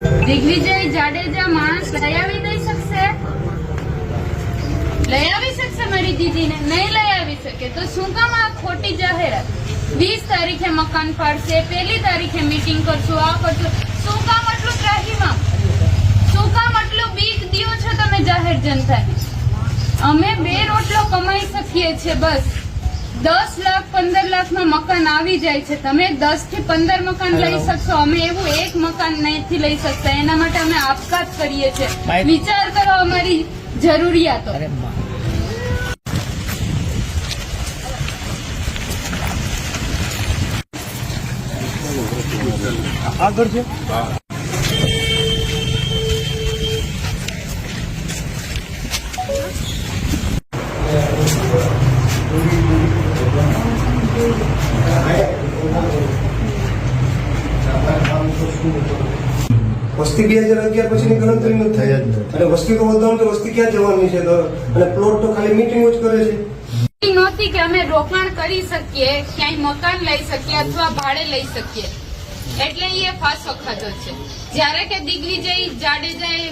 દિગ્વિજય જાડેજા માણસ લઈ આવી દઈ લઈ આવી શકશે મારી દીદીને? નહીં લઈ આવી શકે. તો શું કામ આ ખોટી જાહેરાત? વીસ તારીખે મકાન પાડશે પહેલી તારીખે મીટિંગ કરશું, આ કરશું. શું કામ આટલું ત્રાહીમામ? શું કામ આટલું બીક દિયો છો તમે જાહેર જનતાને અમે બે રોટલો કમાઈ શકીએ છીએ, બસ. દસ લાખ પંદર લાખમાં મકાન આવી જાય છે. તમે દસથી પંદર મકાન લઈ શકશો. અમે એવું એક મકાન નથી લઈ શકતા. એના માટે અમે આપઘાત કરીએ છીએ. વિચાર કરો અમારી જરૂરિયાતો. આગળ છે? વસ્તી બે હજાર અગિયાર પછીની ગણતરી નથી થઈ અને વસ્તી તો વધવાનું વસ્તી ક્યાં જવાની છે? અને પ્લોટ તો ખાલી મીટિંગો જ કરે છે. નહોતી કે અમે રોકાણ કરી શકીએ, ક્યાંય મકાન લઈ શકીએ અથવા ભાડે લઈ શકીએ. એટલે એ ફર્સ્ટ વખત છે. જ્યારે કે દિગ્વિજય જાડેજાએ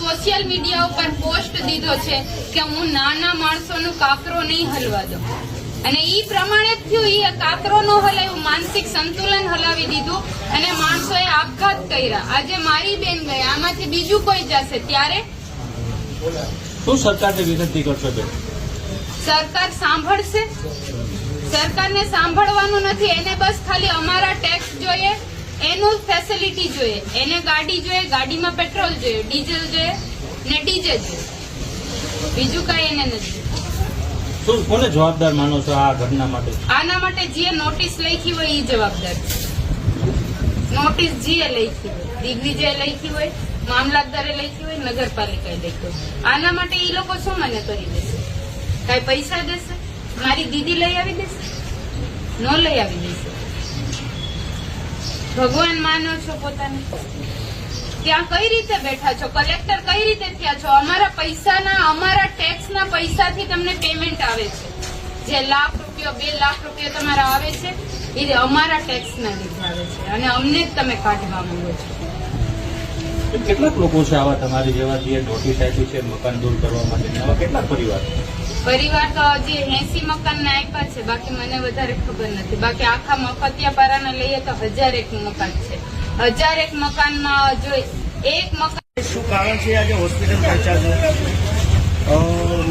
સોશિયલ મીડિયા ઉપર પોસ્ટ દીધો છે કે હું નાના માણસોનું કાકરો નહીં હલવા દઉં. અને ઈ પ્રમાણે જ થયું. ઈ કાતરો ન હલાવ્યું માનસિક સંતુલન હલાવી દીધું અને માણસોએ આપઘાત કર્યા. આજે મારી બેન ગઈ. આમાંથી બીજું કોઈ જશે? ત્યારે? શું સરકારને વિનંતી કરશો બેન? સરકાર સાંભળશે? સરકારને સાંભળવાનું નથી. એને બસ ખાલી અમારા ટેક્સ જોઈએ એનું ફેસિલિટી જોઈએ. એને ગાડી જોઈએ ગાડીમાં પેટ્રોલ જોઈએ ડીઝલ જોઈએ ને ડીજે જોઈએ. બીજું કઈ એને નથી. શું કોને જવાબદાર માનો છો આ ઘટના માટે? આના માટે જે નોટિસ લખી હોય એ જવાબદાર છે. નોટિસ જે લખી હોય દિગ્વિજય લખી હોય, મામલતદારે લખી હોય, નગરપાલિકાએ લખી હોય. આના માટે એ લોકો શું મને કરી દેશે? કઈ પૈસા દેશે? મારી દીદી લઈ આવી દેશે? ન લઈ આવી દેશે? ભગવાન માનો છો પોતાને? ત્યાં કઈ રીતે બેઠા છો? કલેક્ટર કઈ રીતે થયા છો? અમારા પૈસાના અમારા ટેક્સના પૈસાથી તમને પેમેન્ટ આવે છે. જે લાખ રૂપિયો બે લાખ રૂપિયો તમારા આવે છે એ અમારા ટેક્સના લીધે આવે છે. અને અમને જ તમે કાઢવા માંગો છો. કેટલાક લોકો છે આવા તમારી જેવા જે નોટિસ આપી છે મકાન દૂર કરવા માટે? આવા કેટલા પરિવાર? પરિવાર તો હજી એસી મકાન ના આપ્યા છે. બાકી મને વધારે ખબર નથી. બાકી આખા મફતિયાપારાના લઈએ તો હજાર એક મકાન છે. હજાર એક મકાનમાં જો એક મકાન શું કારણ છે આજે હોસ્પિટલ પહોંચ્યા છે?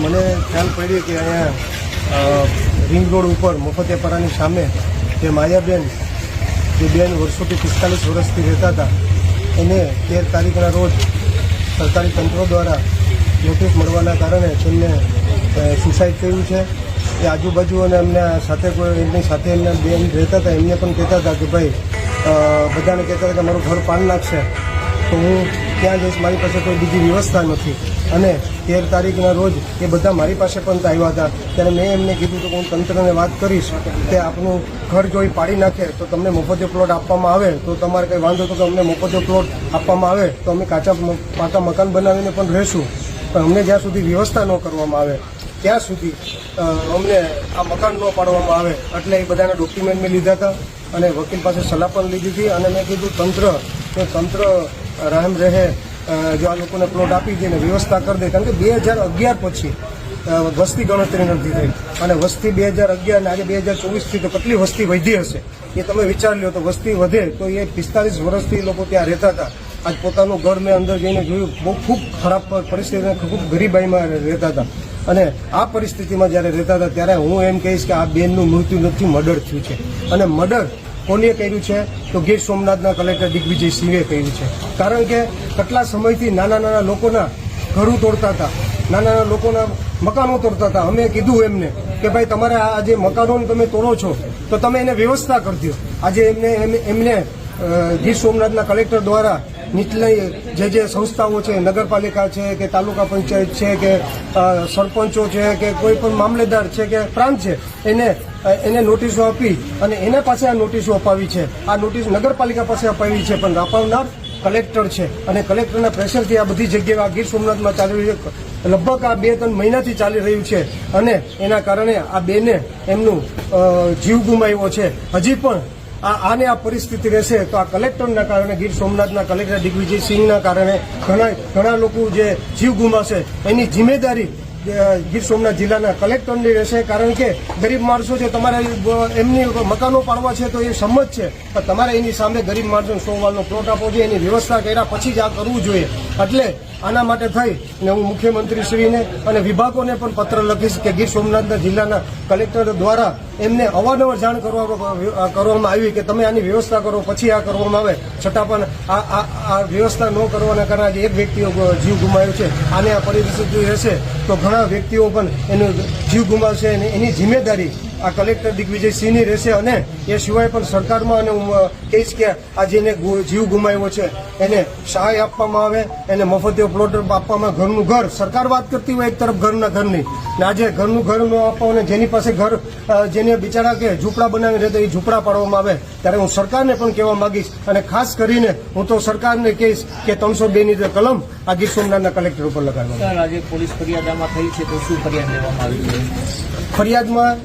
મને ખ્યાલ પડ્યો કે અહીંયા રિંગ રોડ ઉપર મફતેપરાની સામે જે માયાબેન જે બેન વર્ષોથી પિસ્તાલીસ વર્ષથી રહેતા હતા એને તેર તારીખના રોજ સરકારી તંત્રો દ્વારા નોટિસ મળવાના કારણે તેમને સુસાઇડ કર્યું છે. એ આજુબાજુ અને એમને સાથે કોઈ એમની સાથે એમના બેન રહેતા હતા એમને પણ કહેતા હતા કે ભાઈ બધાને કહેતા હતા કે મારું ઘર પાડ નાખશે તો હું ત્યાં જઈશ? મારી પાસે કોઈ બીજી વ્યવસ્થા નથી. અને તેર તારીખના રોજ એ બધા મારી પાસે પણ આવ્યા હતા. ત્યારે મેં એમને કીધું કે હું તંત્રને વાત કરીશ કે આપનું ઘર જો એ પાડી નાખે તો તમને મફતે પ્લોટ આપવામાં આવે. તો તમારે કંઈ વાંધો તો અમને મફતે પ્લોટ આપવામાં આવે. તો અમે કાચા પાકા મકાન બનાવીને પણ રહીશું. પણ અમને જ્યાં સુધી વ્યવસ્થા ન કરવામાં આવે ત્યાં સુધી અમને આ મકાન ન પાડવામાં આવે એટલે એ બધાના ડોક્યુમેન્ટ મેં લીધા હતા અને વકીલ પાસે સલાહ પણ લીધી હતી અને મેં કીધું, તંત્ર તંત્ર રામ રહે જો આ લોકોને પ્લોટ આપી દે ને વ્યવસ્થા કરી દે. કારણ કે બે હજાર અગિયાર પછી વસ્તી ગણતરી નથી થઈ. અને વસ્તી બે હજાર અગિયાર અને આજે બે હજાર ચોવીસથી તો કેટલી વસ્તી વધી હશે? એ તમે વિચાર લો તો વસ્તી વધે તો એ પિસ્તાલીસ વર્ષથી લોકો ત્યાં રહેતા હતા. આજ પોતાનું ઘર મેં અંદર જઈને જોયું, બહુ ખૂબ ખરાબ પરિસ્થિતિ ખૂબ ગરીબાઈમાં રહેતા હતા. અને આ પરિસ્થિતિમાં જ્યારે રહેતા હતા ત્યારે હું એમ કહીશ કે આ બેનનું મૃત્યુ નથી, મર્ડર થયું છે. અને મર્ડર કોને કર્યું છે? તો ગીર સોમનાથના કલેક્ટર દિગ્વિજય સિંહે કર્યું છે. કારણ કે કેટલા સમયથી નાના નાના લોકોના ઘરું તોડતા હતા, નાના નાના લોકોના મકાનો તોડતા હતા. અમે કીધું એમને કે ભાઈ, તમારે આ જે મકાનો તમે તોડો છો, તો તમે એને વ્યવસ્થા કરી દો. આજે એમને એમ- એમને ગીર સોમનાથના કલેક્ટર દ્વારા નીચલી જે જે સંસ્થાઓ છે, નગરપાલિકા છે કે તાલુકા પંચાયત છે કે સરપંચો છે કે કોઈ પણ મામલેદાર છે કે પ્રાંત છે, એને એને નોટિસો આપી અને એને પાસે આ નોટિસો અપાવી છે. આ નોટિસ નગરપાલિકા પાસે અપાવી છે, પણ અપાવનાર કલેક્ટર છે અને કલેક્ટરના પ્રેશરથી આ બધી જગ્યાએ આ ગીર સોમનાથમાં ચાલી રહ્યું છે. લગભગ આ બે ત્રણ મહિનાથી ચાલી રહ્યું છે અને એના કારણે આ બેને એમનું જીવ ગુમાવ્યો છે. હજી પણ આને આ પરિસ્થિતિ રહેશે તો આ કલેક્ટરના કારણે, ગીર સોમનાથના કલેક્ટર દિગ્વિજયસિંહના કારણે ઘણા ઘણા લોકો જે જીવ ગુમાવશે, એની જિમ્મેદારી ગીર સોમનાથ જિલ્લાના કલેક્ટરની રહેશે. કારણ કે ગરીબ માણસો છે, તમારે એમની મકાનો પાડવા છે, તો એ સંમત છે. પણ તમારે એની સામે ગરીબ માણસોને સો વાલનો પ્લોટ આપવો જોઈએ, એની વ્યવસ્થા કર્યા પછી જ આ કરવું જોઈએ. એટલે આના માટે થઈ અને હું મુખ્યમંત્રીશ્રીને અને વિભાગોને પણ પત્ર લખીશ કે ગીર સોમનાથના જિલ્લાના કલેક્ટર દ્વારા એમને અવારનવાર જાણ કરવા કરવામાં આવી કે તમે આની વ્યવસ્થા કરો, પછી આ કરવામાં આવે. છતાં પણ આ આ વ્યવસ્થા ન કરવાના કારણે આજે એક વ્યક્તિઓ જીવ ગુમાવ્યો છે. આને આ પરિસ્થિતિ રહેશે તો ઘણા વ્યક્તિઓ પણ એનો જીવ ગુમાવશે અને એની જિમ્મેદારી આ કલેક્ટર દિગ્વિજયસિંહની રહેશે અને એ સિવાય પણ સરકારમાં અને હું કહીશ કે આ જેને જીવ ગુમાવ્યો છે એને સહાય આપવામાં આવે એને મફતે પ્લોટ આપવામાં ઘરનું ઘર. સરકાર વાત કરતી હોય એક તરફ ઘરના ઘરની. ને આજે ઘરનું ઘર ન આપવા અને જેની પાસે ઘર જેને બિચારા કે ઝૂંપડા બનાવી રહેતા એ ઝૂંપડા પાડવામાં આવે. ત્યારે હું સરકારને પણ કહેવા માંગીશ અને ખાસ કરીને હું તો સરકારને કહીશ કે ત્રણસો બેની જે કલમ આ ગીર સોમનાથના કલેક્ટર ઉપર લગાડવા આજે પોલીસ ફરિયાદમાં થઈ છે તો શું ફરિયાદ લેવામાં આવી છે? ફરિયાદમાં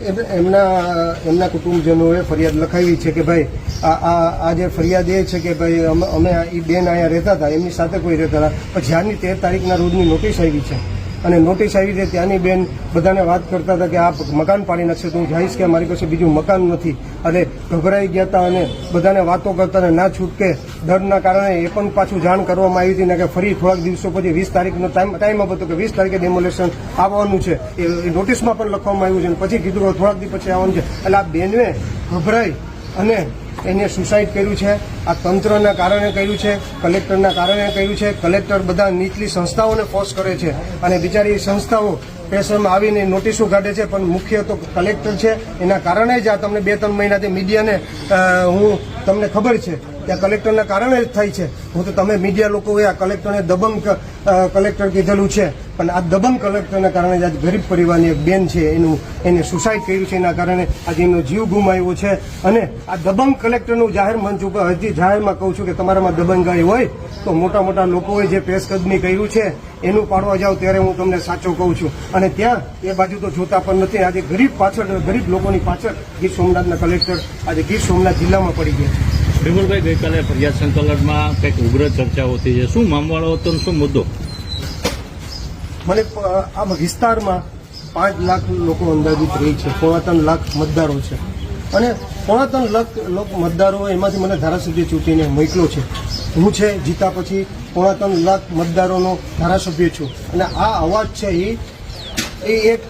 એમના એમના કુટુંબજનોએ ફરિયાદ લખાવી છે કે ભાઈ, આ આ જે ફરિયાદ એ છે કે ભાઈ, અમે ઈ બેન અહીંયા રહેતા હતા, એમની સાથે કોઈ રહેતા હતા. પણ જ્યારની તેર તારીખના રોજની નોટિસ આવી છે. અને નોટિસ આવી છે ત્યાંની બેન બધાને વાત કરતા હતા કે આ મકાન પાડી નાખશે તો હું જાણીશ કે મારી પાસે બીજું મકાન નથી. અને ગભરાઈ ગયા હતા અને બધાને વાતો કરતા અને ના છૂટકે ડરના કારણે એ પણ પાછું જાણ કરવામાં આવી હતી ને કે ફરી થોડાક દિવસો પછી વીસ તારીખનો ટાઈમ ટાઈમ હતો કે વીસ તારીખે ડેમોલેશન આવવાનું છે. એ નોટિસમાં પણ લખવામાં આવ્યું છે અને પછી કીધું થોડાક દિવસ પછી આવવાનું છે. એટલે આ બેનને ગભરાઈ અને એને સુસાઇડ કર્યું છે. આ તંત્રના કારણે કર્યું છે કલેક્ટરના કારણે કર્યું છે. કલેક્ટર બધા નીચલી સંસ્થાઓને ફોર્સ કરે છે. અને બિચારી સંસ્થાઓ પ્રેશરમાં આવીને નોટિસો કાઢે છે, પણ મુખ્ય તો કલેક્ટર છે. એના કારણે જ આ તમને બે, ત્રણ મહિનાથી મીડિયાને હું તમને ખબર છે કે આ કલેક્ટરના કારણે જ થાય છે. હું તો તમે મીડિયા લોકોએ આ કલેક્ટરને દબંગ કલેક્ટર કીધેલું છે. પણ આ દબંગ કલેક્ટરના કારણે જ આજ ગરીબ પરિવારની એક બેન છે, એનું, એને સુસાઇડ કર્યું છે. એના કારણે આજે એનો જીવ ગુમાવ્યો છે. અને આ દબંગ કલેક્ટરનું જાહેર મંચ ઉપર હજી જાહેરમાં કહું છું કે તમારામાં દબંગાઈ હોય તો મોટા મોટા લોકોએ જે પેશકદમી કર્યું છે એનું પાડવા જાઓ ત્યારે હું તમને સાચો કહું છું. અને ત્યાં એ બાજુ તો જોતા પણ નથી. આજે ગરીબ પાછળ ગરીબ લોકોની પાછળ ગીર સોમનાથના કલેક્ટર આજે ગીર સોમનાથ જિલ્લામાં પડી ગયા છે. વિપુલભાઈ ગઈકાલે ફરિયાદ સંકલનમાં કંઈક ઉગ્ર ચર્ચાઓ થઈ છે. શું મામવાળો હતો શું મુદ્દો? મને આ વિસ્તારમાં પાંચ લાખ લોકો અંદાજિત રહી છે. પોણા ત્રણ લાખ મતદારો છે. અને પોણા ત્રણ લાખ મતદારો એમાંથી મને ધારાસભ્ય ચૂંટીને મોકલો છે. હું છે, જીતા પછી પોણા ત્રણ લાખ મતદારોનો ધારાસભ્ય છું. અને આ અવાજ છે એ એ એક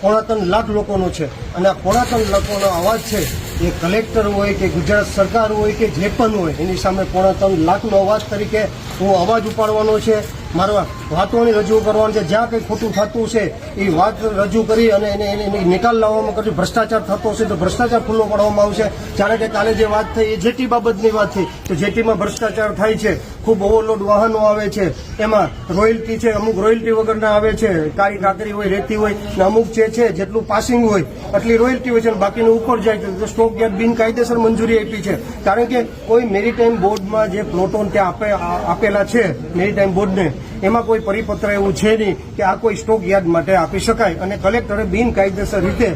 પોણા ત્રણ લાખ લોકોનો છે. અને આ પોણા લોકોનો અવાજ છે એ કલેક્ટર હોય કે ગુજરાત સરકાર હોય કે જે પણ હોય, એની સામે પોણા લાખનો અવાજ તરીકે હું અવાજ ઉપાડવાનો છે. મારા વાતોને રજૂ કરવાનું છે. જ્યાં કંઈ ખોટું થતું છે, એ વાત રજૂ કરી અને એને એને નિકાલ લાવવામાં કરજો. ભ્રષ્ટાચાર થતો હશે તો ભ્રષ્ટાચાર ખુલ્લો પાડવામાં આવશે. જાણે કે કાલે જે વાત થઈ, એ જેટી બાબતની વાત થઈ, તો જેટીમાં ભ્રષ્ટાચાર થાય છે. ખૂબ ઓવરલોડ વાહનો આવે છે. એમાં રોયલ્ટી છે. અમુક રોયલ્ટી વગરના આવે છે. કાળી કાકરી હોય, રેતી હોય, ને અમુક જે છે, જેટલું પાસિંગ હોય એટલી રોયલ્ટી હોય છે અને બાકીનું ઉપર જાય છે. સ્ટોક યાર્ડ બિનકાયદેસર મંજૂરી આપી છે. કારણ કે કોઈ મેરીટાઈમ બોર્ડમાં જે પ્લોટો ત્યાં આપે આપેલા છે મેરીટાઈમ બોર્ડને એમાં કોઈ પરિપત્ર એવું છે નહીં કે આ કોઈ સ્ટોક યાર્ડ માટે આપી શકાય. અને કલેક્ટરે બિનકાયદેસર રીતે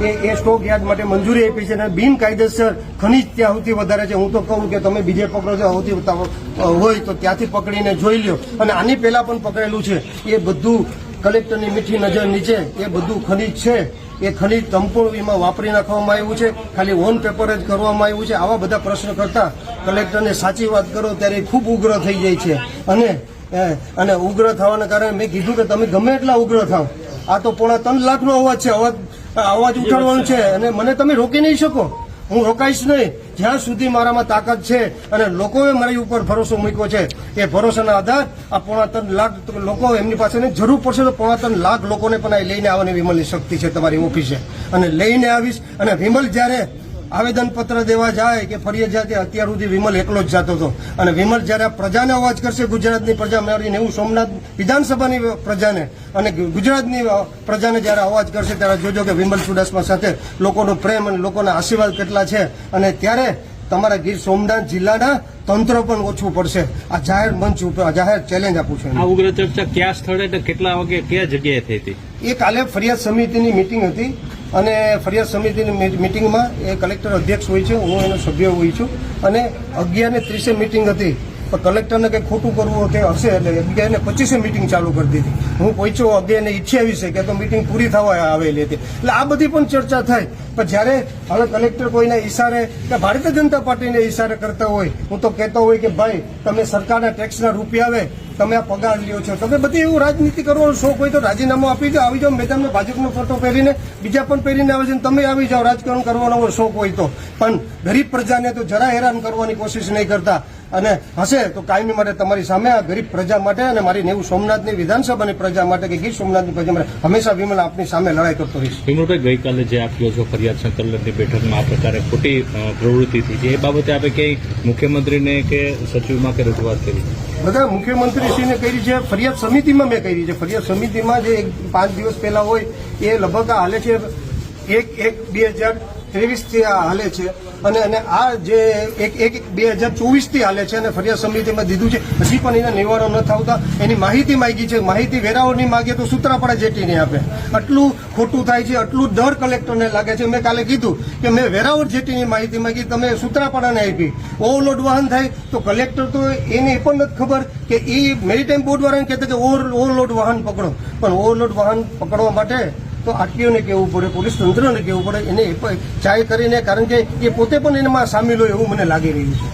એ એ સ્ટોક યાર્ડ માટે મંજૂરી આપી છે અને બિનકાયદેસર ખનીજ ત્યાં સૌથી વધારે છે. હું તો કહું કે તમે બીજે પકડો છો, સૌથી હોય તો ત્યાંથી પકડીને જોઈ લ્યો. અને આની પહેલા પણ પકડેલું છે. એ બધું કલેક્ટરની મીઠી નજર નીચે, એ બધું ખનીજ છે. એ ખનીજ સંપૂર્ણ વાપરી નાખવામાં આવ્યું છે. ખાલી ઓન પેપર જ કરવામાં આવ્યું છે. આવા બધા પ્રશ્ન કરતા કલેક્ટરને સાચી વાત કરો ત્યારે ખૂબ ઉગ્ર થઈ જાય છે. અને અને ઉગ્ર થવાના કારણે મેં કીધું કે તમે ગમે એટલા ઉગ્ર થાવ. આ તો પોણા ત્રણ લાખનો અવાજ છે. અવાજ અવાજ ઉઠાડવાનો છે. અને મને તમે રોકી નહીં શકો. હું રોકાઈશ નહીં. જ્યાં સુધી મારામાં તાકાત છે અને લોકોએ મારી ઉપર ભરોસો મૂક્યો છે, એ ભરોસાના આધાર આ પોણા ત્રણ લાખ લોકો એમની પાસે જરૂર પડશે તો પોણા ત્રણ લાખ લોકોને પણ લઈને આવવાની વિમલની શક્તિ છે તમારી ઓફિસે. અને લઈને આવીશ અને વિમલ જ્યારે આવેદન પત્ર દેવા જાય કે ફરિયાદ અત્યાર સુધી વિમલ એકલો જ જતો હતો. અને વિમલ જ્યારે પ્રજાને અવાજ કરશે ગુજરાતની પ્રજા મારી નેવું સોમનાથ વિધાનસભાની પ્રજાને અને ગુજરાતની પ્રજાને જ્યારે અવાજ કરશે ત્યારે જોજો કે વિમલ ચુડાસમા સાથે લોકોનો પ્રેમ અને લોકોના આશીર્વાદ કેટલા છે. અને ત્યારે તમારા ગીર સોમનાથ જિલ્લાના તંત્ર પણ ઓછું પડશે. આ જાહેર મંચ ઉપર જાહેર ચેલેન્જ આપું છું. આ ઉગ્ર ચર્ચા કયા સ્થળે કેટલા વાગે કયા જગ્યાએ થઈ હતી? એ કાલે ફરિયાદ સમિતિની મિટિંગ હતી. અને ફરિયાદ સમિતિની મિટિંગમાં એ કલેક્ટર અધ્યક્ષ હોય છે, હું એનો સભ્ય હોય છું. અને અગિયાર ને ત્રીસે મિટિંગ હતી. પણ કલેક્ટરને કંઈ ખોટું કરવું કે હશે એટલે એને પચીસે મિટિંગ ચાલુ કરી દીધી. હું પહોંચ્યો અગે એને ઈચ્છાવી છે કે તો મિટિંગ પૂરી થવા આવેલી હતી. એટલે આ બધી પણ ચર્ચા થાય પણ જ્યારે હવે કલેક્ટર કોઈના ઈશારે કે ભારતીય જનતા પાર્ટીને ઈશારે કરતા હોય, હું તો કહેતો હોય કે, ભાઈ, તમે સરકારના ટેક્સના રૂપિયા આવે, તમે આ પગાર લ્યો છો. તમે બધી એવું રાજનીતિ કરવાનો શોખ હોય તો રાજીનામું આપી દો. આવી જાઓ, મેદાનમાં ભાજપનો ફોટો પહેરીને, બીજા પણ પહેરીને આવે છે તમે આવી જાઓ. રાજકારણ કરવાનો શોખ હોય તો. પણ ગરીબ પ્રજાને તો જરા હેરાન કરવાની કોશિશ નહીં કરતા. અને હશે તો કાયમી માટે તમારી સામે આ ગરીબ પ્રજા માટે અને મારી નેવું સોમનાથની વિધાનસભાની પ્રજા માટે કે ગીર સોમનાથની પ્રજા માટે હંમેશા વિમલ આપની સામે લડાઈ કરતો રહીશ. વિમલભાઈ ગઈકાલે જે આપ કહો છો ફરિયાદ સંકલનની બેઠકમાં આ પ્રકારે ખોટી પ્રવૃત્તિ થઈ છે. એ બાબતે આપે ક્યાંય મુખ્યમંત્રીને કે સચિવમાં કે રજૂઆત કરી? બધા મુખ્યમંત્રીશ્રીને કરી છે. ફરિયાદ સમિતિમાં મેં કરી છે. ફરિયાદ સમિતિમાં જે પાંચ દિવસ પહેલા હોય એ લગભગ હાલે છે. એક એક બે હજાર ત્રેવીસથી આ હાલે છે. અને અને આ જે એક એક બે હજાર ચોવીસથી હાલે છે અને ફરિયાદ સમિતિમાં દીધું છે. હજી પણ એના નિવારણ ન થતા એની માહિતી માગી છે. માહિતી વેરાઓની માગે તો સૂત્રાપાડા જેટી નહીં આપે. આટલું ખોટું થાય છે, આટલું ડર કલેક્ટરને લાગે છે. મેં કાલે કીધું કે મેં વેરાવળ જેટીની માહિતી માંગી, તમે સૂત્રાપાડાને આપી. ઓવરલોડ વાહન થાય તો કલેક્ટર તો એને એ પણ નથી ખબર કે એ મેરીટાઈમ બોર્ડ વાળાને કહેતા કે ઓવર ઓવરલોડ વાહન પકડો. પણ ઓવરલોડ વાહન પકડવા માટે તો આરટીઓને કહેવું પડે, પોલીસ તંત્રને કહેવું પડે, એને પણ ચાય કરીને, કારણ કે એ પોતે પણ એમાં સામેલ હોય એવું મને લાગી રહ્યું છે.